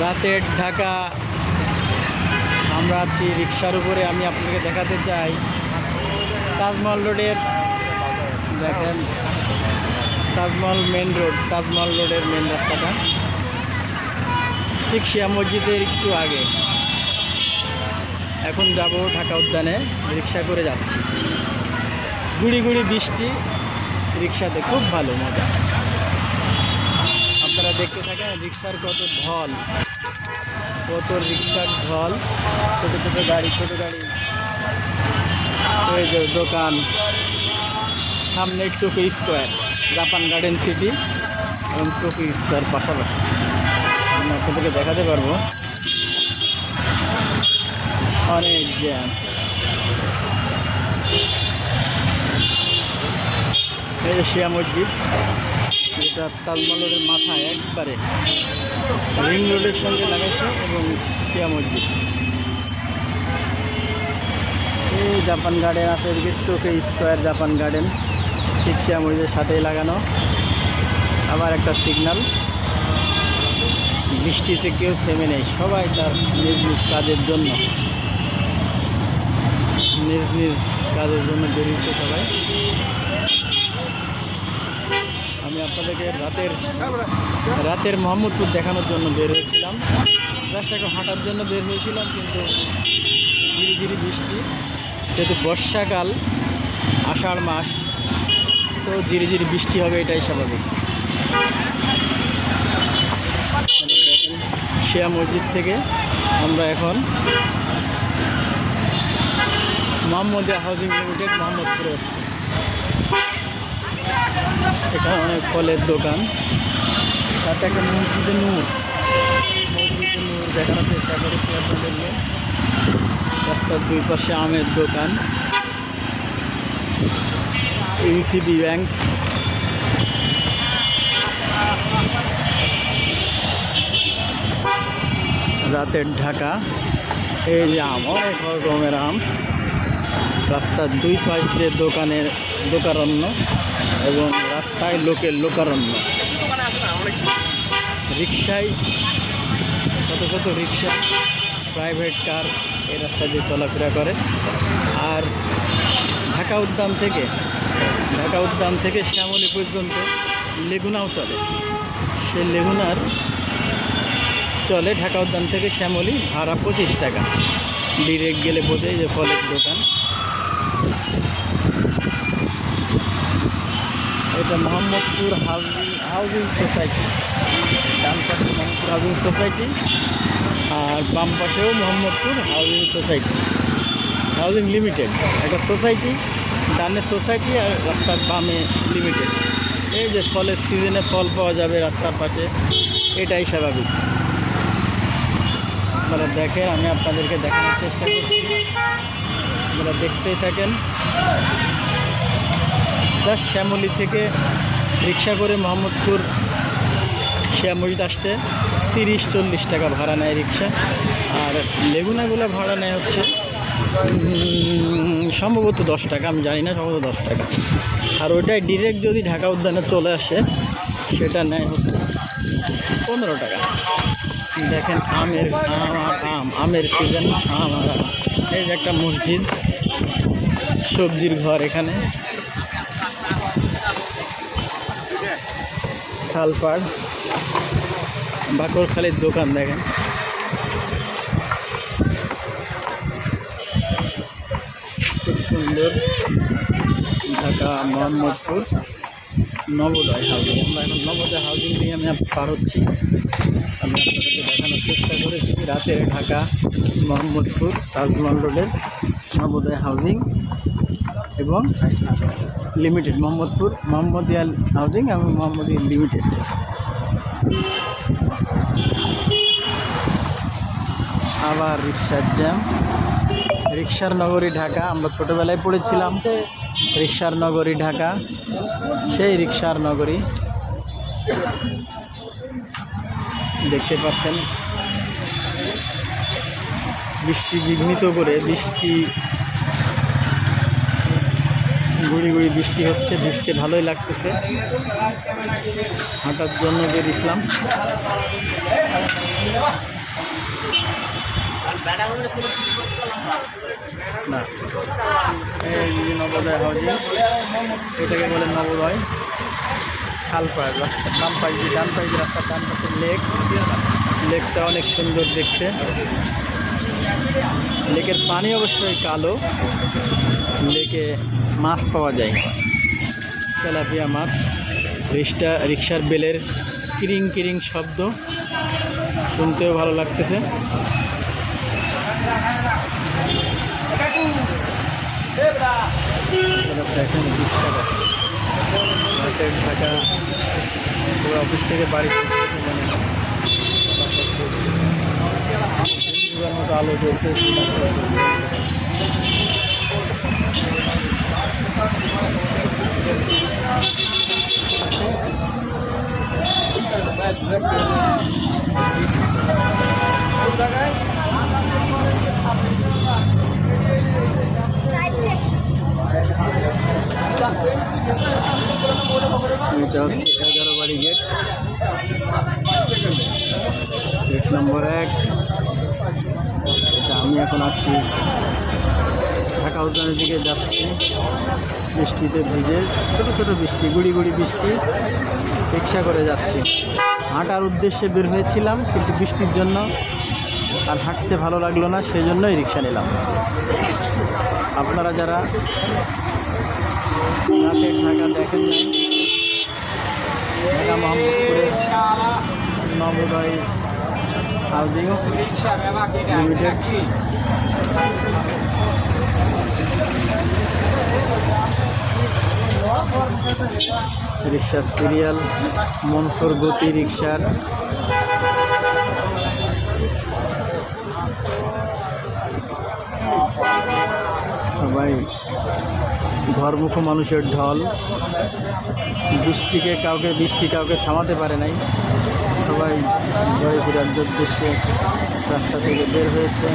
রাতের ঢাকা। আমরা আছি রিক্সার উপরে, আমি আপনাকে দেখাতে চাই। তাজমহল রোডের, দেখেন, তাজমহল মেন রোড তাজমহল রোডের মেন রাস্তাটা। ঠিক শিয়া মসজিদের একটু আগে। এখন যাব ঢাকা উদ্যানে, রিক্সা করে যাচ্ছি। গুড়ি গুড়ি বৃষ্টি, রিক্সাতে খুব ভালো মজা। দেখতে থাকেন, রিক্সার কত ঢল, কত রিক্সার ঢল, ছোটো ছোটো গাড়ি ছোটো গাড়ি। দোকান, সামনে Tokyo square, Japan garden city এবং টোকো স্কোয়ার পাশাপাশি। আমি আপনাদেরকে দেখাতে পারব। অনেক জ্যাম। এই যে শিয়া মসজিদ। যেটা তাজমহলের মাথায় একবারে রিং রোডের সঙ্গে লাগাইছে এবং শিয়া মসজিদ। এই জাপান গার্ডেন আছে, এদিকে টোকে স্কোয়ার জাপান গার্ডেন। ঠিক শিয়া মসজিদের সাথেই লাগানো। আবার একটা সিগন্যাল বৃষ্টিতে কেউ থেমে নেই, সবাই তার নিজ নিজ কাজের জন্য। নিজ নিজ কাজের জন্য বেরিয়েছে সবাই। আপনাদেরকে রাতের রাতের মোহাম্মদপুর দেখানোর জন্য বের হয়েছিলাম। রাস্তাকে হাঁটার জন্য বের হয়েছিলাম, কিন্তু ধীরে ধীরে বৃষ্টি, যেহেতু বর্ষাকাল, আষাঢ় মাস, তো ধীরে ধীরে বৃষ্টি হবে, এটাই স্বাভাবিক। শিয়া মসজিদ থেকে আমরা এখন মোহাম্মদিয়া হাউজিং লিমিটেড, মোহাম্মদপুরে এখানে অনেক ফলের দোকান। সাথে একটা মসজিদে নূর। মসজিদে নূর দেখানোর চেষ্টা করেছি আপনাদেরকে। রাস্তার দুই পাশে আমের দোকান। ইউসিবি ব্যাংক রাতের ঢাকা। এই যে আম, অনেক রকমের আম। রাস্তার দুই পাশ দিয়ে দোকানের দোকারণ্য। এবং রাস্তায় লোকের লোকারণ্য। রিক্সায় কত কত রিক্সা প্রাইভেট কার এই রাস্তা দিয়ে চলাফেরা করে। আর ঢাকা উদ্যান থেকে, ঢাকা উদ্যান থেকে শ্যামলী পর্যন্ত লেগুনাও চলে। সে লেগুনার চলে ঢাকা উদ্যান থেকে শ্যামলী, ভাড়া পঁচিশ টাকা। ডিরেক্ট গেলে বোঝে যে ফলের দোকান। এটা মোহাম্মদপুর হাউজিং হাউজিং সোসাইটি। ডান পাশে মোহাম্মদপুর হাউজিং সোসাইটি আর বাম পাশেও Mohammadpur housing society. Housing limited. একটা সোসাইটি, ডানে সোসাইটি আর রাস্তার বামে লিমিটেড। এই যে ফলের সিজনে ফল পাওয়া যাবে রাস্তার পাশে, এটাই স্বাভাবিক। আপনারা দেখেন, আমি আপনাদেরকে দেখানোর চেষ্টা করছি। আপনারা দেখতেই থাকেন। জাস্ট শ্যামলি থেকে রিক্সা করে মোহাম্মদপুর শ্যামলিতে আসতে তিরিশ চল্লিশ টাকা ভাড়া নেয় রিক্সা। আর লেগুনাগুলো ভাড়া নেয় হচ্ছে সম্ভবত দশ টাকা, আমি জানি না, সম্ভবত দশ টাকা। আর ওইটাই ডিরেক্ট যদি ঢাকা উদ্যানে চলে আসে, সেটা নেয় হচ্ছে পনেরো টাকা। দেখেন আমের আম আমের সিজন আম। এই যে একটা মসজিদ, সবজির ঘর এখানে। খালপাড় বাকরখালির দোকান দেখেন। খুব সুন্দর ঢাকা মোহাম্মদপুর, নবোদয় হাউজিং আমরা এখন নবোদয় হাউজিং নিয়ে আমি পার হচ্ছি। আমি আপনাদেরকে দেখানোর চেষ্টা করেছি রাতের ঢাকা মোহাম্মদপুর তাজমহল রোডের নবোদয় হাউজিং এবং লিমিটেড মোহাম্মদপুর, মোহাম্মদিয়া হাউজিং এবং মোহাম্মদিয়া লিমিটেড আবার রিক্সার জ্যাম রিক্সার নগরী ঢাকা, আমরা ছোটোবেলায় পড়েছিলাম। রিক্সার নগরী ঢাকা, সেই রিক্সার নগরী। দেখতে পাচ্ছেন। বৃষ্টি বিঘ্নিত করে বৃষ্টি গুড়ি গুড়ি বৃষ্টি হচ্ছে ভিজতে ভালোই লাগতেছে। হাঁটার জন্য বেরিয়েছিলাম। না, এই নবোদয় হাউজিং, এটাকে বলে নবোদয় খালপাড় রাস্তার ডান দিয়ে ডান দিয়ে রাস্তার ডান পাশে লেক। লেকটা অনেক সুন্দর দেখতে। লেকের পানি অবশ্যই কালো। লেকে মাছ পাওয়া যায়। তেলাপিয়া মাছ, রিক্সা, রিক্সার বেলের কিরিং কিরিং শব্দ শুনতেও ভালো লাগতেছে। অফিস থেকে বাড়ি আলো জ্বলছে এগারো বাড়ি গেট। গেট নম্বর এক। এটা আমি এখন আছি ঢাকা উদ্যানের দিকে যাচ্ছি। বৃষ্টিতে ভিজে, ছোট ছোট বৃষ্টি, গুড়ি গুড়ি বৃষ্টি, রিক্সা করে যাচ্ছি। হাঁটার উদ্দেশ্যে বের হয়েছিলাম, কিন্তু বৃষ্টির জন্য আর হাঁটতে ভালো লাগল না সেই জন্যই রিক্সা নিলাম। আপনারা যারা রাতে ঢাকা দেখেন নাই, ঢাকা মোহাম্মদপুরের নবোদয় হাউজিং লিমিটেড রিক্সার সিরিয়াল, মনসুর গতি রিক্সার। সবাই ঘরমুখ মানুষের ঢল। বৃষ্টিকে কাউকে, বৃষ্টি কাউকে থামাতে পারে নাই। সবাই ঘরে ফেরার উদ্দেশ্যে রাস্তা থেকে বের হয়েছে।